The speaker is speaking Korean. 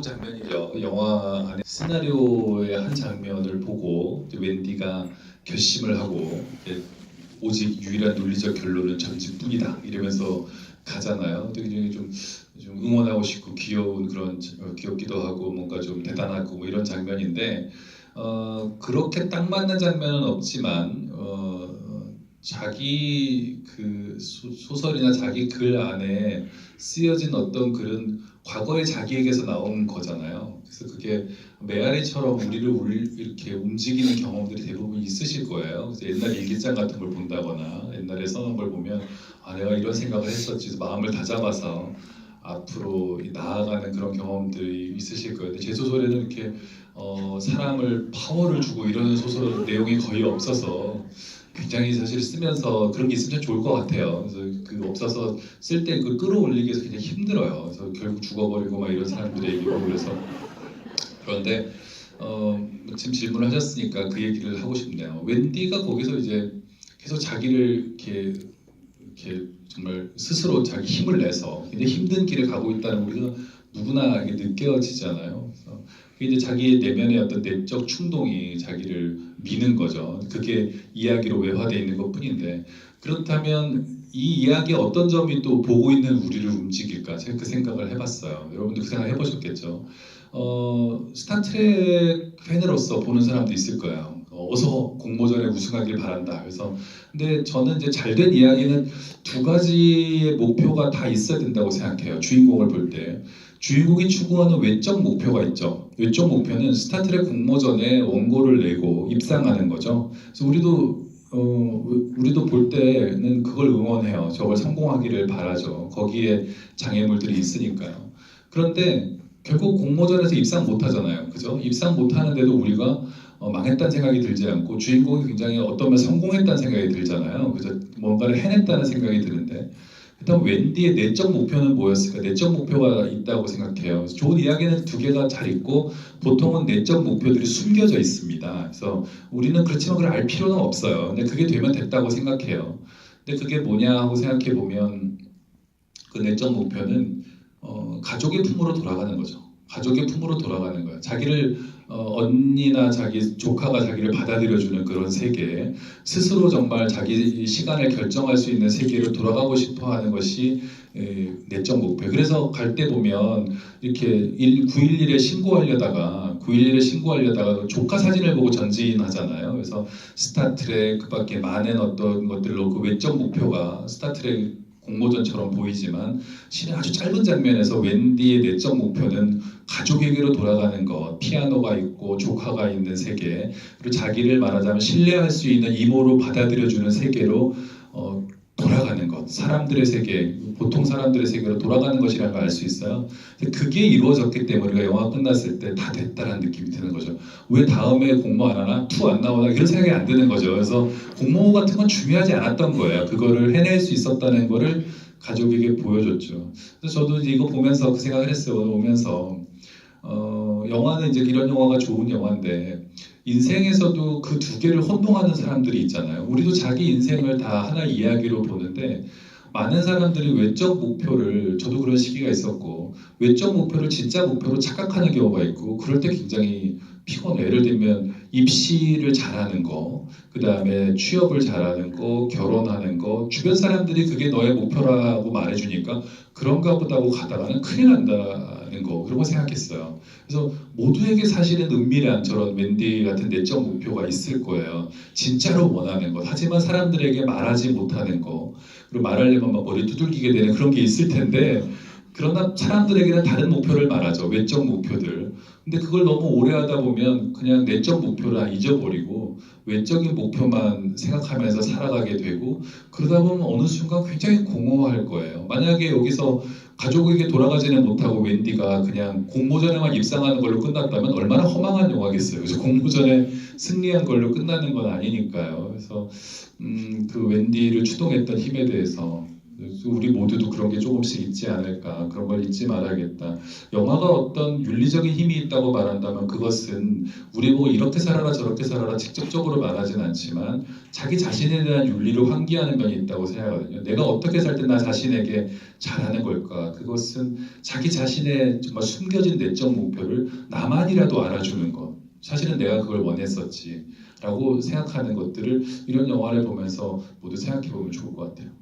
장면이죠. 영화 안에 시나리오의 한 장면을 보고 웬디가 결심을 하고 오직 유일한 논리적 결론은 전직뿐이다 이러면서 가잖아요. 되게 좀, 좀 응원하고 싶고 귀여운 그런 어, 귀엽기도 하고 뭔가 좀 대단하고 뭐 이런 장면인데 어, 그렇게 딱 맞는 장면은 없지만 어, 자기 그 소, 소설이나 자기 글 안에 쓰여진 어떤 그런 과거의 자기에게서 나온 거잖아요. 그래서 그게 메아리처럼 우리를 울- 이렇게 움직이는 경험들이 대부분 있으실 거예요. 그래서 옛날 일기장 같은 걸 본다거나 옛날에 써놓은 걸 보면 아 내가 이런 생각을 했었지 마음을 다잡아서 앞으로 이 나아가는 그런 경험들이 있으실 거예요. 제 소설에는 이렇게 어, 사람을 파워를 주고 이런 소설 내용이 거의 없어서 굉장히 사실 쓰면서 그런 게 있으면 좋을 것 같아요. 그래서 그 없어서 쓸 때 그 끌어올리기 위해서 굉장히 힘들어요. 그래서 결국 죽어버리고 막 이런 사람들의 얘기고 그래서 그런데 어, 지금 질문을 하셨으니까 그 얘기를 하고 싶네요. 웬디가 거기서 이제 계속 자기를 이렇게 이렇게 정말 스스로 자기 힘을 내서 굉장히 힘든 길을 가고 있다는 우리가 누구나 이게 느껴지잖아요. 그래서 이제 자기의 내면의 어떤 내적 충동이 자기를 미는 거죠. 그게 이야기로 외화되어 있는 것 뿐인데 그렇다면 이 이야기의 어떤 점이 또 보고 있는 우리를 움직일까? 제가 그 생각을 해봤어요. 여러분도 그 생각 해보셨겠죠. 어, 스타트랙 팬으로서 보는 사람도 있을 거예요. 어, 어서 공모전에 우승하길 바란다. 그래서 근데 저는 이제 잘된 이야기는 두 가지의 목표가 다 있어야 된다고 생각해요. 주인공을 볼 때. 주인공이 추구하는 외적 목표가 있죠. 외적 목표는 스타트랙 공모전에 원고를 내고 입상하는 거죠. 그래서 우리도 어, 우리도 볼 때는 그걸 응원해요. 저걸 성공하기를 바라죠. 거기에 장애물들이 있으니까요. 그런데 결국 공모전에서 입상 못 하잖아요. 그죠? 입상 못 하는데도 우리가 어, 망했다는 생각이 들지 않고 주인공이 굉장히 어떤 면 성공했다는 생각이 들잖아요. 그죠? 뭔가를 해냈다는 생각이 드는데 그렇다면 웬디의 내적 목표는 뭐였을까? 내적 목표가 있다고 생각해요. 좋은 이야기는 두 개가 잘 있고 보통은 내적 목표들이 숨겨져 있습니다. 그래서 우리는 그렇지만 그걸 알 필요는 없어요. 근데 그게 되면 됐다고 생각해요. 근데 그게 뭐냐 하고 생각해 보면 그 내적 목표는 어, 가족의 품으로 돌아가는 거죠. 가족의 품으로 돌아가는 거예요. 자기를 어, 언니나 자기 조카가 자기를 받아들여주는 그런 세계, 스스로 정말 자기 시간을 결정할 수 있는 세계로 돌아가고 싶어하는 것이 에, 내적 목표. 그래서 갈 때 보면 이렇게 1, 911에 신고하려다가 911에 신고하려다가 조카 사진을 보고 전진하잖아요. 그래서 스타트랙 그밖에 많은 어떤 것들로 그 외적 목표가 스타트랙 공모전처럼 보이지만 실은 아주 짧은 장면에서 웬디의 내적 목표는 가족에게로 돌아가는 것, 피아노가 있고 조카가 있는 세계, 그리고 자기를 말하자면 신뢰할 수 있는 이모로 받아들여주는 세계로 어, 돌아가는 것, 사람들의 세계, 보통 사람들의 세계로 돌아가는 것이라는 걸 알 수 있어요. 그게 이루어졌기 때문에 우리가 영화 끝났을 때 다 됐다라는 느낌이 드는 거죠. 왜 다음에 공모 안 하나? 투 안 나오나? 이런 생각이 안 드는 거죠. 그래서 공모 같은 건 중요하지 않았던 거예요. 그거를 해낼 수 있었다는 거를 가족에게 보여줬죠. 그래서 저도 이제 이거 보면서 그 생각을 했어요. 오면서 어, 영화는 이제 이런 영화가 좋은 영화인데 인생에서도 그 두 개를 혼동하는 사람들이 있잖아요. 우리도 자기 인생을 다 하나 이야기로 보는데 많은 사람들이 외적 목표를 저도 그런 시기가 있었고 외적 목표를 진짜 목표로 착각하는 경우가 있고 그럴 때 굉장히 피곤해. 예를 들면 입시를 잘하는 거, 그 다음에 취업을 잘하는 거, 결혼 주변 사람들이 그게 너의 목표라고 말해주니까 그런가 보다고 가다가는 큰일 난다는 거 그런 거 생각했어요. 그래서 모두에게 사실은 은밀한 저런 웬디 같은 내적 목표가 있을 거예요. 진짜로 원하는 것. 하지만 사람들에게 말하지 못하는 거. 그리고 말하려면 막 머리 두들기게 되는 그런 게 있을 텐데 그러나 사람들에게는 다른 목표를 말하죠. 외적 목표들. 근데 그걸 너무 오래 하다 보면 그냥 내적 목표를 잊어버리고 외적인 목표만 생각하면서 살아가게 되고 그러다 보면 어느 순간 굉장히 공허할 거예요. 만약에 여기서 가족에게 돌아가지는 못하고 웬디가 그냥 공모전에만 입상하는 걸로 끝났다면 얼마나 허망한 영화겠어요. 그래서 공모전에 승리한 걸로 끝나는 건 아니니까요. 그래서 음, 그 웬디를 추동했던 힘에 대해서 우리 모두도 그런 게 조금씩 있지 않을까 그런 걸 잊지 말아야겠다. 영화가 어떤 윤리적인 힘이 있다고 말한다면 그것은 우리 보고 이렇게 살아라 저렇게 살아라 직접적으로 말하진 않지만 자기 자신에 대한 윤리를 환기하는 면이 있다고 생각하거든요. 내가 어떻게 살 때 나 자신에게 잘하는 걸까? 그것은 자기 자신의 정말 숨겨진 내적 목표를 나만이라도 알아주는 것. 사실은 내가 그걸 원했었지. 라고 생각하는 것들을 이런 영화를 보면서 모두 생각해 보면 좋을 것 같아요.